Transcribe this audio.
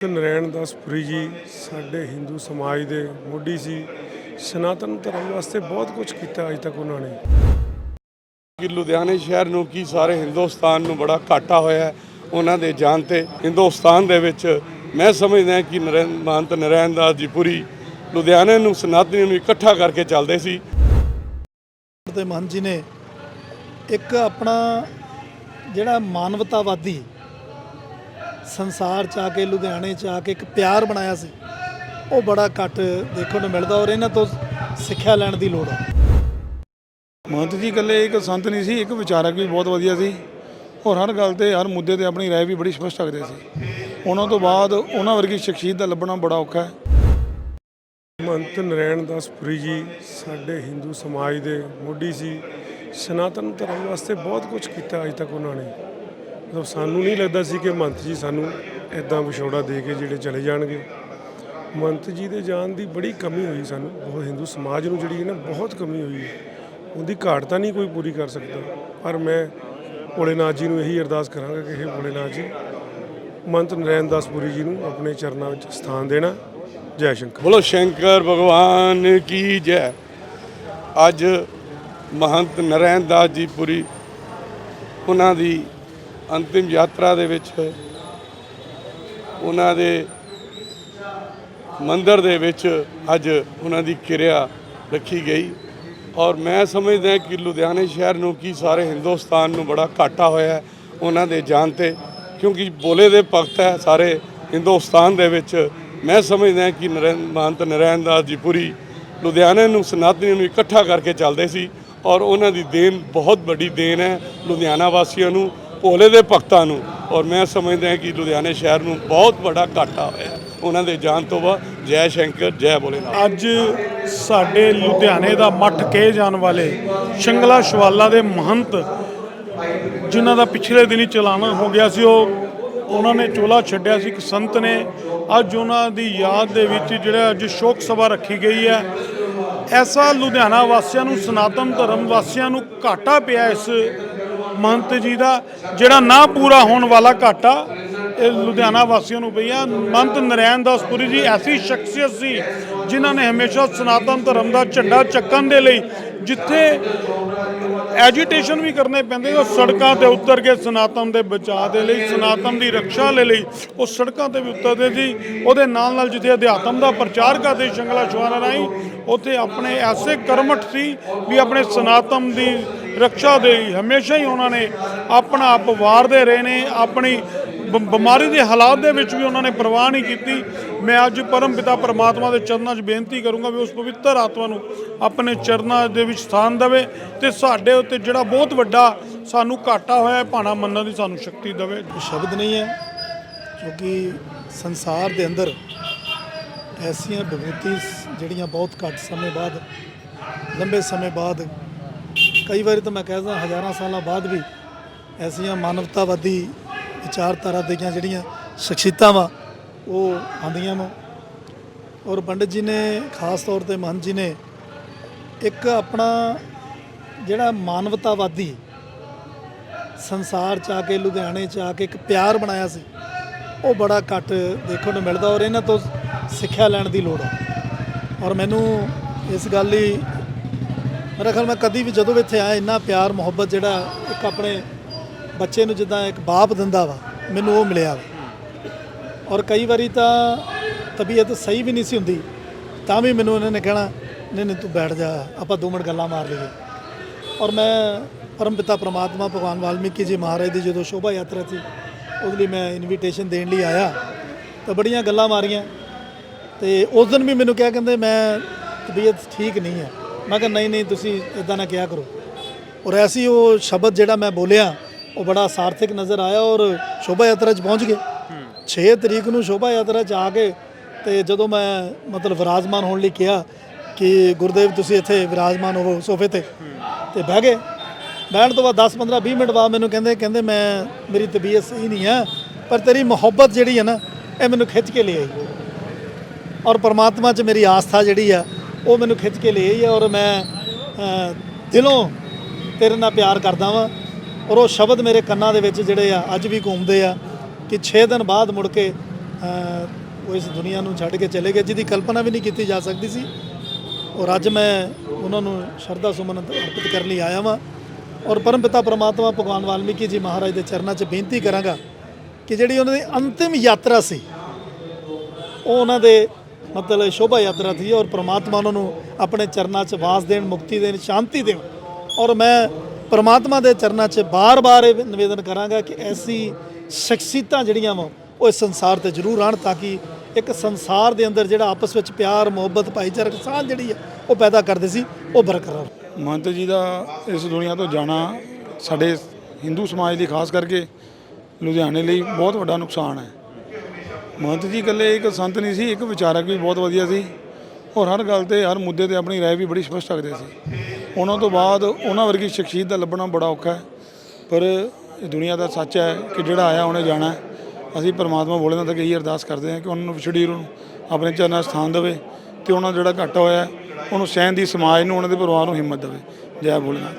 ਨਰੈਣ ਦਾਸਪੁਰੀ ਜੀ ਸਾਡੇ ਹਿੰਦੂ ਸਮਾਜ ਦੇ ਮੋਢੀ ਸੀ ਸਨਾਤਨ ਧਰਮ ਵਾਸਤੇ ਬਹੁਤ ਕੁਝ ਕੀਤਾ ਅਜ ਤੱਕ ਉਹਨਾਂ ਨੇ। ਕਿ ਲੁਧਿਆਣੇ ਸ਼ਹਿਰ ਨੂੰ ਕੀ ਸਾਰੇ ਹਿੰਦੁਸਤਾਨ ਨੂੰ ਬੜਾ ਘਾਟਾ ਹੋਇਆ ਹੈ ਉਹਨਾਂ ਦੇ ਜਾਣ ਤੇ ਹਿੰਦੁਸਤਾਨ ਦੇ ਵਿੱਚ ਮੈਂ ਸਮਝਦਾ ਕਿ ਨਰੈਣ ਮਹੰਤ ਨਰੈਣ ਦਾਸ ਜੀ ਪੁਰੀ ਲੁਧਿਆਣੇ ਨੂੰ ਸਨਾਤਨੀਆਂ ਨੂੰ ਇਕੱਠਾ ਕਰਕੇ ਚੱਲਦੇ ਸੀ। ਤੇ ਮਹਨ ਜੀ ਨੇ ਇੱਕ ਆਪਣਾ ਜਿਹੜਾ ਮਾਨਵਤਾਵਾਦੀ ਸੰਸਾਰ ਚ ਆ ਕੇ ਲੁਧਿਆਣੇ ਚ ਆ ਕੇ ਇੱਕ ਪਿਆਰ ਬਣਾਇਆ ਸੀ। ਉਹ ਬੜਾ ਘੱਟ ਦੇਖਣ ਨੂੰ ਮਿਲਦਾ ਔਰ ਇਹਨਾਂ ਤੋਂ ਸਿੱਖਿਆ ਲੈਣ ਦੀ ਲੋੜ ਹੈ ਮਹੰਤ ਜੀ ਇਕੱਲੇ ਇੱਕ ਸੰਤ ਨਹੀਂ ਸੀ ਇੱਕ ਵਿਚਾਰਕ ਵੀ ਬਹੁਤ ਵਧੀਆ ਸੀ। ਔਰ ਹਰ ਗੱਲ ਤੇ ਹਰ ਮੁੱਦੇ ਤੇ ਆਪਣੀ ਰਾਏ ਵੀ ਬੜੀ ਸਪਸ਼ਟ ਰੱਖਦੇ ਸੀ। ਉਹਨਾਂ ਤੋਂ ਬਾਅਦ ਉਹਨਾਂ ਵਰਗੀ ਸ਼ਖਸੀਅਤ ਦਾ ਲੱਭਣਾ ਬੜਾ ਔਖਾ ਹੈ। ਮੰਤ ਨਰੈਣ ਦਾਸਪੁਰੀ ਜੀ ਸਾਡੇ ਹਿੰਦੂ ਸਮਾਜ ਦੇ ਮੋਢੀ ਸੀ। ਸਨਾਤਨ ਧਰਮ ਵਾਸਤੇ ਬਹੁਤ ਕੁਝ ਕੀਤਾ ਅਜ ਤੱਕ ਉਹਨਾਂ ਨੇ। ਮਤਲਬ ਸਾਨੂੰ ਨਹੀਂ ਲੱਗਦਾ ਸੀ ਕਿ ਮੰਤ ਜੀ ਸਾਨੂੰ ਇਦਾਂ ਵਿਛੋੜਾ ਦੇ ਕੇ ਜਿਹੜੇ ਚਲੇ ਜਾਣਗੇ। ਮੰਤ ਜੀ ਦੇ ਜਾਣ ਦੀ ਬੜੀ ਕਮੀ ਹੋਈ ਸਾਨੂੰ। ਬਹੁਤ ਹਿੰਦੂ ਸਮਾਜ ਨੂੰ ਜਿਹੜੀ ਹੈ ਨਾ ਬਹੁਤ ਕਮੀ ਹੋਈ। ਉਹਦੀ ਘਾਟ ਤਾਂ ਨਹੀਂ ਕੋਈ ਪੂਰੀ ਕਰ ਸਕਦਾ। ਪਰ ਮੈਂ ਭੋਲੇਨਾਥ ਜੀ ਨੂੰ ਇਹੀ ਅਰਦਾਸ ਕਰਾਂਗਾ ਕਿ ਇਹ ਭੋਲੇਨਾਥ ਜੀ, ਮੰਤ ਨਰੈਣ ਦਾਸ ਪੁਰੀ ਜੀ ਨੂੰ ਆਪਣੇ ਚਰਨਾਂ ਵਿੱਚ ਸਥਾਨ ਦੇਣਾ। ਜੈ ਸ਼ੰਕਰ। ਬੋਲੋ, ਸ਼ੰਕਰ ਭਗਵਾਨ ਕੀ ਜੈ? ਅੱਜ ਮਹੰਤ ਨਰੈਣ ਦਾਸ ਜੀ ਪੁਰੀ, ਉਹਨਾਂ ਦੀ ਅੰਤਿਮ ਯਾਤਰਾ ਦੇ ਵਿੱਚ ਉਹਨਾਂ ਦੇ ਮੰਦਰ ਦੇ ਵਿੱਚ ਅੱਜ ਉਹਨਾਂ ਦੀ ਕਿਰਿਆ ਰੱਖੀ ਗਈ। ਔਰ ਮੈਂ ਸਮਝਦਾ ਕਿ ਲੁਧਿਆਣੇ ਸ਼ਹਿਰ ਨੂੰ ਕੀ ਸਾਰੇ ਹਿੰਦੁਸਤਾਨ ਨੂੰ ਬੜਾ ਘਾਟਾ ਹੋਇਆ ਹੈ ਉਹਨਾਂ ਦੇ ਜਾਣ ਤੇ, ਕਿਉਂਕਿ ਬੋਲੇ ਦੇ ਭਗਤ ਹੈ ਸਾਰੇ ਹਿੰਦੁਸਤਾਨ ਦੇ ਵਿੱਚ। ਮੈਂ ਸਮਝਦਾ ਕਿ ਨਰੈਣ ਮਹੰਤ ਨਰੈਣ ਦਾਸ ਜੀ ਪੁਰੀ ਲੁਧਿਆਣੇ ਨੂੰ ਸਨਾਤਨੀ ਨੂੰ ਇਕੱਠਾ ਕਰਕੇ ਚੱਲਦੇ ਸੀ। ਔਰ ਉਹਨਾਂ ਦੀ ਦੇਣ ਬਹੁਤ ਵੱਡੀ ਦੇਣ ਹੈ ਲੁਧਿਆਣਾ ਵਾਸੀਆਂ ਨੂੰ। ਭੋਲੇ ਦੇ ਭਗਤਾਂ ਨੂੰ। ਔਰ ਮੈਂ ਸਮਝਦਾ ਕਿ ਲੁਧਿਆਣੇ ਸ਼ਹਿਰ ਨੂੰ ਬਹੁਤ ਵੱਡਾ ਘਾਟਾ ਹੋਇਆ ਉਹਨਾਂ ਦੇ ਜਾਣ ਤੋਂ ਬਾਅਦ ਜੈ ਸ਼ੰਕਰ, ਜੈ ਭੋਲੇਨਾਥ। ਅੱਜ ਸਾਡੇ ਲੁਧਿਆਣੇ ਦਾ ਮੱਠ ਕਹੇ ਜਾਣ ਵਾਲੇ ਸ਼ੰਗਲਾ ਸ਼ਵਾਲਾ ਦੇ ਮਹੰਤ, ਜਿਨ੍ਹਾਂ ਦਾ ਪਿਛਲੇ ਦਿਨੀ ਚਲਾਣਾ ਹੋ ਗਿਆ ਸੀ, ਉਹ ਉਹਨਾਂ ਨੇ ਚੋਲਾ ਛੱਡਿਆ ਸੀ, ਇੱਕ ਸੰਤ ਨੇ। ਅੱਜ ਉਹਨਾਂ ਦੀ ਯਾਦ ਦੇ ਵਿੱਚ ਜਿਹੜਾ ਅੱਜ ਸ਼ੋਕ ਸਭਾ ਰੱਖੀ ਗਈ ਹੈ, ਐਸਾ ਲੁਧਿਆਣਾ ਵਾਸੀਆਂ ਨੂੰ, ਸਨਾਤਨ ਧਰਮ ਵਾਸੀਆਂ ਨੂੰ ਘਾਟਾ ਪਿਆ ਇਸ ਮੰਤ ਜੀ ਦਾ, ਜਿਹੜਾ ਨਾ ਪੂਰਾ ਹੋਣ ਵਾਲਾ ਘਾਟਾ ਇਹ ਲੁਧਿਆਣਾ ਵਾਸੀਆਂ ਨੂੰ ਪਈ ਆ। ਮੰਤ ਨਰੈਣ ਦਾਸਪੁਰੀ ਜੀ ਐਸੀ ਸ਼ਖਸੀਅਤ ਸੀ, ਜਿਨ੍ਹਾਂ ਨੇ ਹਮੇਸ਼ਾ ਸਨਾਤਨ ਧਰਮ ਦਾ ਝੰਡਾ ਚੱਕਣ ਦੇ ਲਈ ਜਿੱਥੇ ਐਜੀਟੇਸ਼ਨ ਵੀ ਕਰਨੇ ਪੈਂਦੇ, ਉਹ ਸੜਕਾਂ ਤੇ ਉਤਰ ਕੇ ਸਨਾਤਨ ਦੇ ਬਚਾਅ ਦੇ ਲਈ, ਸਨਾਤਨ ਦੀ ਰੱਖਿਆ ਦੇ ਲਈ, ਉਹ ਸੜਕਾਂ ਤੇ ਵੀ ਉਤਰਦੇ ਸੀ। ਉਹਦੇ ਨਾਲ ਨਾਲ ਜਿੱਥੇ ਅਧਿਆਤਮ ਦਾ ਪ੍ਰਚਾਰ ਕਰਦੇ ਸ਼ੰਗਲਾ ਸ਼ਵਾਨਾ ਰਾਹੀਂ, ਉੱਥੇ ਆਪਣੇ ਐਸੇ ਕਰਮਠ ਸੀ ਵੀ ਆਪਣੇ ਸਨਾਤਨ ਦੀ ਰੱਖਿਆ ਦੇ ਲਈ ਹਮੇਸ਼ਾ ਹੀ ਉਹਨਾਂ ਨੇ ਆਪਣਾ ਆਪ ਵਾਰਦੇ ਰਹੇ ਨੇ, ਆਪਣੀ ਬ- ਬਿਮਾਰੀ ਦੇ ਹਾਲਾਤ ਦੇ ਵਿੱਚ ਵੀ ਉਹਨਾਂ ਨੇ ਪਰਵਾਹ ਨਹੀਂ ਕੀਤੀ। ਮੈਂ ਅੱਜ ਪਰਮ ਪਿਤਾ ਪਰਮਾਤਮਾ ਦੇ ਚਰਨਾਂ 'ਚ ਬੇਨਤੀ ਕਰੂੰਗਾ ਵੀ ਉਸ ਪਵਿੱਤਰ ਆਤਮਾ ਨੂੰ ਆਪਣੇ ਚਰਨਾਂ ਦੇ ਵਿੱਚ ਸਥਾਨ ਦੇਵੇ ਤੇ ਸਾਡੇ ਉੱਤੇ ਜਿਹੜਾ ਬਹੁਤ ਵੱਡਾ ਸਾਨੂੰ ਘਾਟਾ ਹੋਇਆ ਭਾਣਾ ਮੰਨਣ ਦੀ ਸਾਨੂੰ ਸ਼ਕਤੀ ਦੇਵੇ। ਇਹ ਸ਼ਬਦ ਨਹੀਂ ਹੈ, ਕਿਉਂਕਿ ਸੰਸਾਰ ਦੇ ਅੰਦਰ ਐਸੀਆਂ ਵਿਭੂਤੀ ਜਿਹੜੀਆਂ ਬਹੁਤ ਘੱਟ ਸਮੇਂ ਬਾਅਦ, ਲੰਬੇ ਸਮੇਂ ਬਾਅਦ ਕਈ ਵਾਰੀ ਤਾਂ ਮੈਂ ਕਹਿੰਦਾ ਹਜ਼ਾਰਾਂ ਸਾਲਾਂ ਬਾਅਦ ਵੀ ਐਸੀਆਂ ਮਾਨਵਤਾਵਾਦੀ ਵਿਚਾਰਧਾਰਾ ਦੀਆਂ ਜਿਹੜੀਆਂ ਸ਼ਖਸੀਅਤਾਂ ਵਾ ਉਹ ਆਉਂਦੀਆਂ ਵਾ। ਔਰ ਪੰਡਿਤ ਜੀ ਨੇ, ਖਾਸ ਤੌਰ ਤੇ ਮਹੰਤ ਜੀ ਨੇ ਇੱਕ ਆਪਣਾ ਜਿਹੜਾ ਮਾਨਵਤਾਵਾਦੀ ਸੰਸਾਰ ਚ ਆ ਕੇ, ਲੁਧਿਆਣੇ ਚ ਆ ਕੇ ਇੱਕ ਪਿਆਰ ਬਣਾਇਆ ਸੀ, ਉਹ ਬੜਾ ਘੱਟ ਦੇਖਣ ਨੂੰ ਮਿਲਦਾ ਔਰ ਇਹਨਾਂ ਤੋਂ ਸਿੱਖਿਆ ਲੈਣ ਦੀ ਲੋੜ ਹੈ ਔਰ ਮੈਨੂੰ ਇਸ ਗੱਲ ਲਈ ਮੇਰਾ ਖਿਆਲ ਮੈਂ ਕਦੀ ਵੀ ਜਦੋਂ ਵੀ ਇੱਥੇ ਆਇਆ, ਇੰਨਾ ਪਿਆਰ, ਮੁਹੱਬਤ ਜਿਹੜਾ ਇੱਕ ਆਪਣੇ ਬੱਚੇ ਨੂੰ ਜਿੱਦਾਂ ਇੱਕ ਬਾਪ ਦਿੰਦਾ ਵਾ, ਮੈਨੂੰ ਉਹ ਮਿਲਿਆ ਵਾ। ਔਰ ਕਈ ਵਾਰੀ ਤਾਂ ਤਬੀਅਤ ਸਹੀ ਵੀ ਨਹੀਂ ਸੀ ਹੁੰਦੀ, ਤਾਂ ਵੀ ਮੈਨੂੰ ਇਹਨਾਂ ਨੇ ਕਹਿਣਾ, ਨਹੀਂ ਨਹੀਂ, ਤੂੰ ਬੈਠ ਜਾ, ਆਪਾਂ ਦੋ ਮਿੰਟ ਗੱਲਾਂ ਮਾਰ ਲਈਏ। ਔਰ ਮੈਂ ਪਰਮ ਪਿਤਾ ਪ੍ਰਮਾਤਮਾ, ਭਗਵਾਨ ਵਾਲਮੀਕੀ ਜੀ ਮਹਾਰਾਜ ਦੀ ਜਦੋਂ ਸ਼ੋਭਾ ਯਾਤਰਾ ਸੀ, ਉਹਦੇ ਲਈ ਮੈਂ ਇਨਵੀਟੇਸ਼ਨ ਦੇਣ ਲਈ ਆਇਆ, ਤਾਂ ਬੜੀਆਂ ਗੱਲਾਂ ਮਾਰੀਆਂ। ਤੇ ਉਸ ਦਿਨ ਵੀ ਮੈਨੂੰ ਕਿਹਾ, ਕਹਿੰਦੇ, ਮੈਂ ਤਬੀਅਤ ਠੀਕ ਨਹੀਂ ਹੈ। ਮੈਂ ਕਿਹਾ, ਨਹੀਂ ਨਹੀਂ, ਤੁਸੀਂ ਇਦਾਂ ਨਾ ਕਿਹਾ ਕਰੋ। ਔਰ ਐਸੀ ਉਹ ਸ਼ਬਦ ਜਿਹੜਾ ਮੈਂ ਬੋਲਿਆ, ਉਹ ਬੜਾ ਸਾਰਥਕ ਨਜ਼ਰ ਆਇਆ ਔਰ ਸ਼ੋਭਾ ਯਾਤਰਾ 'ਚ ਪਹੁੰਚ ਗਏ। 6 ਤਰੀਕ ਨੂੰ ਸ਼ੋਭਾ ਯਾਤਰਾ 'ਚ ਆ ਕੇ ਤੇ ਜਦੋਂ ਮੈਂ ਮਤਲਬ ਵਿਰਾਜਮਾਨ ਹੋਣ ਲਈ ਕਿਹਾ ਕਿ ਗੁਰਦੇਵ, ਤੁਸੀਂ ਇੱਥੇ ਵਿਰਾਜਮਾਨ ਹੋਵੋ ਸੋਫੇ ਤੇ ਤੇ ਬਹਿ ਗਏ। ਬਹਿਣ ਤੋਂ ਬਾਅਦ 10 15 20 ਮਿੰਟ ਬਾਅਦ ਮੈਨੂੰ ਕਹਿੰਦੇ ਕਹਿੰਦੇ, ਮੈਂ, ਮੇਰੀ ਤਬੀਅਤ ਸਹੀ ਨਹੀਂ ਹੈ, ਪਰ ਤੇਰੀ ਮੁਹੱਬਤ ਜਿਹੜੀ ਹੈ ਨਾ, ਇਹ ਮੈਨੂੰ ਖਿੱਚ ਕੇ ਲੈ ਆਈ। ਔਰ ਪਰਮਾਤਮਾ 'ਚ ਮੇਰੀ ਆਸਥਾ ਜਿਹੜੀ ਆ ਉਹ ਮੈਨੂੰ ਖਿੱਚ ਕੇ ਲੈ ਆਈ ਹੈ ਔਰ ਮੈਂ ਦਿਲੋਂ ਤੇਰੇ ਨਾਲ ਪਿਆਰ ਕਰਦਾ ਵਾਂ ਔਰ ਉਹ ਸ਼ਬਦ ਮੇਰੇ ਕੰਨਾਂ ਦੇ ਵਿੱਚ ਜਿਹੜੇ ਆ ਅੱਜ ਵੀ ਘੁੰਮਦੇ ਆ ਕਿ 6 ਦਿਨ ਬਾਅਦ ਮੁੜ ਕੇ ਉਹ ਇਸ ਦੁਨੀਆ ਨੂੰ ਛੱਡ ਕੇ ਚਲੇ ਗਏ, ਜਿਹਦੀ ਕਲਪਨਾ ਵੀ ਨਹੀਂ ਕੀਤੀ ਜਾ ਸਕਦੀ ਸੀ। ਔਰ ਅੱਜ ਮੈਂ ਉਹਨਾਂ ਨੂੰ ਸ਼ਰਧਾ ਸੁਮਨ ਅਰਪਿਤ ਕਰਨ ਲਈ ਆਇਆ ਵਾਂ ਔਰ ਪਰਮਪਿਤਾ ਪ੍ਰਮਾਤਮਾ ਭਗਵਾਨ ਵਾਲਮੀਕੀ ਜੀ ਮਹਾਰਾਜ ਦੇ ਚਰਨਾਂ 'ਚ ਬੇਨਤੀ ਕਰਾਂਗਾ ਕਿ ਜਿਹੜੀ ਉਹਨਾਂ ਦੀ ਅੰਤਿਮ ਯਾਤਰਾ ਸੀ, ਉਹ ਉਹਨਾਂ ਦੇ ਮਤਲਬ ਸ਼ੋਭਾ ਯਾਤਰਾ ਸੀ ਔਰ ਪ੍ਰਮਾਤਮਾ ਉਹਨਾਂ ਨੂੰ ਆਪਣੇ ਚਰਨਾਂ 'ਚ ਵਾਸ ਦੇਣ, ਮੁਕਤੀ ਦੇਣ, ਸ਼ਾਂਤੀ ਦੇਣ। ਔਰ ਮੈਂ ਪ੍ਰਮਾਤਮਾ ਦੇ ਚਰਨਾਂ 'ਚ ਬਾਰ-ਬਾਰ ਇਹ ਨਿਵੇਦਨ ਕਰਾਂਗਾ ਕਿ ਐਸੀ ਸ਼ਖਸੀਅਤਾਂ ਜਿਹੜੀਆਂ ਵਾ, ਉਹ ਇਸ ਸੰਸਾਰ ਤੇ ਜ਼ਰੂਰ ਆਣ ਤਾਂ ਕਿ ਇੱਕ ਸੰਸਾਰ ਦੇ ਅੰਦਰ ਜਿਹੜਾ ਆਪਸ ਵਿੱਚ ਪਿਆਰ, ਮੁਹੱਬਤ, ਭਾਈਚਾਰਕ ਸਾਂਝ ਜਿਹੜੀ ਹੈ, ਉਹ ਪੈਦਾ ਕਰਦੇ ਸੀ, ਉਹ ਬਰਕਰਾਰ ਮਹੰਤ ਜੀ ਦਾ ਇਸ ਦੁਨੀਆ ਤੋਂ ਜਾਣਾ ਸਾਡੇ ਹਿੰਦੂ ਸਮਾਜ ਲਈ ਖਾਸ ਕਰਕੇ ਲੁਧਿਆਣੇ ਲਈ ਬਹੁਤ ਵੱਡਾ ਨੁਕਸਾਨ ਹੈ। ਮਹੰਤ ਜੀ, ਇਕੱਲੇ ਇੱਕ ਸੰਤ ਨਹੀਂ ਸੀ, ਇੱਕ ਵਿਚਾਰਕ ਵੀ ਬਹੁਤ ਵਧੀਆ ਸੀ। ਔਰ ਹਰ ਗੱਲ ਤੇ, ਹਰ ਮੁੱਦੇ ਤੇ ਆਪਣੀ ਰਾਏ ਵੀ ਬੜੀ ਸਪਸ਼ਟ ਰੱਖਦੇ ਸੀ। ਉਹਨਾਂ ਤੋਂ ਬਾਅਦ ਉਹਨਾਂ ਵਰਗੀ ਸ਼ਖਸੀਅਤ ਦਾ ਲੱਭਣਾ ਬੜਾ ਔਖਾ ਹੈ। ਪਰ ਦੁਨੀਆ ਦਾ ਸੱਚ ਹੈ ਕਿ ਜਿਹੜਾ ਆਇਆ, ਉਹਨੇ ਜਾਣਾ ਅਸੀਂ ਪਰਮਾਤਮਾ ਭੋਲੇਨਾਥ ਤੱਕ ਇਹੀ ਅਰਦਾਸ ਕਰਦੇ ਹਾਂ ਕਿ ਉਹਨਾਂ ਨੂੰ ਵਿਛੜੀ ਨੂੰ ਆਪਣੇ ਚਰਨਾਂ 'ਚ ਸਥਾਨ ਦੇਵੇ ਤੇ ਉਹਨਾਂ ਦਾ ਜਿਹੜਾ ਘਾਟਾ ਹੋਇਆ, ਉਹਨੂੰ ਸਹਿਣ ਦੀ ਸਮਾਜ ਨੂੰ, ਉਹਨਾਂ ਦੇ ਪਰਿਵਾਰ ਨੂੰ ਹਿੰਮਤ ਦੇਵੇ। ਜੈ ਭੋਲੇਨਾਥ।